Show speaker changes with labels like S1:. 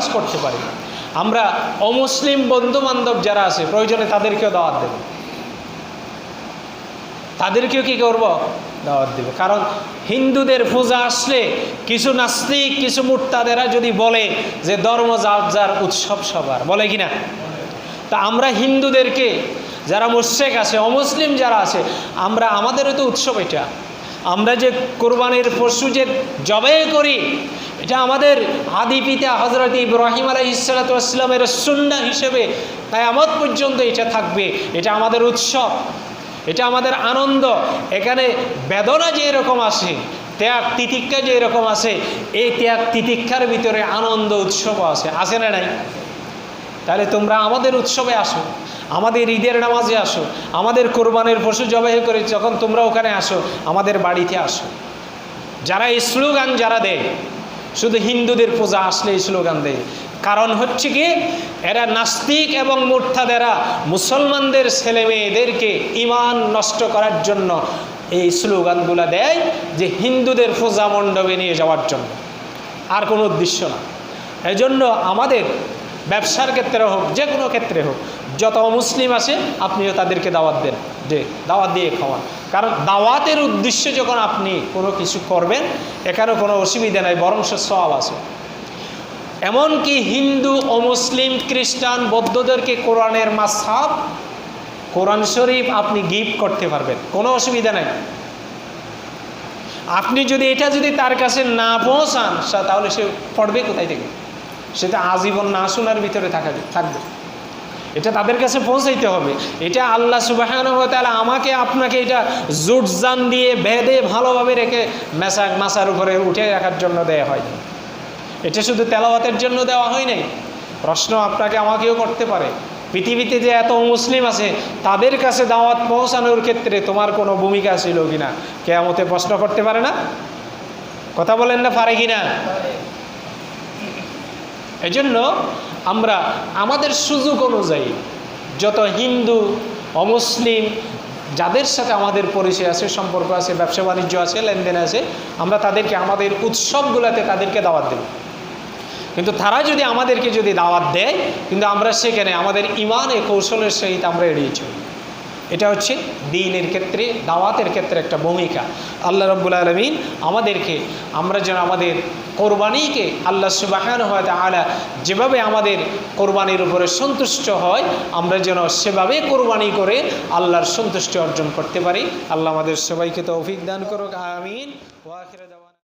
S1: কাজ করতে পারি। আমরা অমুসলিম বন্ধু বান্ধব যারা আছে, প্রয়োজনে তাদেরকেও দাওয়াত দেব। তাদেরকেও কি করব? দাওয়াত দেবে। কারণ হিন্দুদের পূজা আসলে কিছু নাস্তিক, কিছু মুর্তাদেরা যদি বলে যে ধর্ম যার যার উৎসব সবার, বলে কি না তা আমরা হিন্দুদেরকে, যারা মুর্শেক আছে, অমুসলিম যারা আছে, আমরা আমাদেরও তো উৎসব এটা। আমরা যে কোরবানির পশু যে জবাই করি এটা আমাদের আদি পিতা হজরত ইব্রাহিম আলাই ইসালাতামের সুন্না হিসেবে তাই কায়ামত পর্যন্ত এটা থাকবে। এটা আমাদের উৎসব, এটা আমাদের আনন্দ। এখানে বেদনা যে এরকম আসে, ত্যাগ তিতিক্ষা যে এরকম আছে এই ত্যাগ তিতিক্ষার ভিতরে আনন্দ উৎসবও আছে আছে না নাই? তাহলে তোমরা আমাদের উৎসবে আসো, আমাদের ঈদের নামাজে আসো, আমাদের কোরবানের পশু জবাই করে যখন তোমরা ওখানে আসো, আমাদের বাড়িতে আসো। যারা এই স্লোগান যারা দেয় শুধু হিন্দুদের পূজা আসলে এই স্লোগান দেয়। কারণ হচ্ছে কি, এরা নাস্তিক এবং মূর্থাদেরা মুসলমানদের ছেলে মেয়েদেরকে ইমান নষ্ট করার জন্য এই স্লোগানগুলো দেয় যে হিন্দুদের পূজা মণ্ডপে নিয়ে যাওয়ার জন্য। আর কোনো উদ্দেশ্য না। এজন্য আমাদের ব্যবসার ক্ষেত্রে হোক, যে কোনো ক্ষেত্রে হোক, যত মুসলিম আছে, আপনিও তাদেরকে দাওয়াত দেন, যে দাওয়াত দিয়ে খাওয়ান। কারণ দাওয়াতের উদ্দেশ্য যখন আপনি কোনো কিছু করবেন, এখানে কোনো অসুবিধা নাই বরং সে সব আছে। এমনকি হিন্দু অমুসলিম খ্রিস্টান, বৌদ্ধদেরকে কোরআনের মাসাব কোরআন শরীফ আপনি গিফট করতে পারবেন, কোনো অসুবিধা নাই। আপনি যদি এটা যদি তার কাছে না পৌঁছান তাহলে সে পড়বে কোথায় থেকে? সেটা আজীবন না শোনার ভিতরে থাকা থাকবে। এটা তাদের কাছে পৌঁছাইতে হবে। এটা আল্লাহ সুবাহ তাহলে আমাকে, আপনাকে এটা জুটজান দিয়ে বেঁধে ভালোভাবে রেখে মেসাক মাসার উপরে উঠে রাখার জন্য দেওয়া হয়নি এটা শুধু তেলাওয়াতের জন্য দেওয়া হয় নাই। প্রশ্ন আপনাকে আমাকেও করতে পারে। পৃথিবীতে যে এত মুসলিম আছে, তাদের কাছে দাওয়াত পৌঁছানোর ক্ষেত্রে তোমার কোনো ভূমিকা ছিল কিনা? কেয়ামতে প্রশ্ন করতে পারে না? কথা বলেন না, পারে কিনা? এজন্য আমরা আমাদের সুযোগ অনুযায়ী যত হিন্দু অমুসলিম যাদের সাথে আমাদের পরিচয় আছে, সম্পর্ক আছে, ব্যবসা বাণিজ্য আছে, লেনদেন আছে, আমরা তাদেরকে আমাদের উৎসবগুলোতে তাদেরকে দাওয়াত দেব। কিন্তু তারা যদি আমাদেরকে যদি দাওয়াত দেয়, কিন্তু আমরা সেখানে আমাদের ইমানে, কৌশলের সহিত আমরা এড়িয়ে চলি। এটা হচ্ছে দিনের ক্ষেত্রে, দাওয়াতের ক্ষেত্রে একটা ভূমিকা। আল্লাহ রব্বুল আলমিন আমাদেরকে, আমরা যেন আমাদের কোরবানিকে আল্লাহ সুবাহান হয় আলা যেভাবে আমাদের কোরবানির উপরে সন্তুষ্ট হয়, আমরা যেন সেভাবে কোরবানি করে আল্লাহর সন্তুষ্টি অর্জন করতে পারি। আল্লাহ আমাদের সবাইকে তৌফিক দান করুক, আমিন। ওয়াখিরা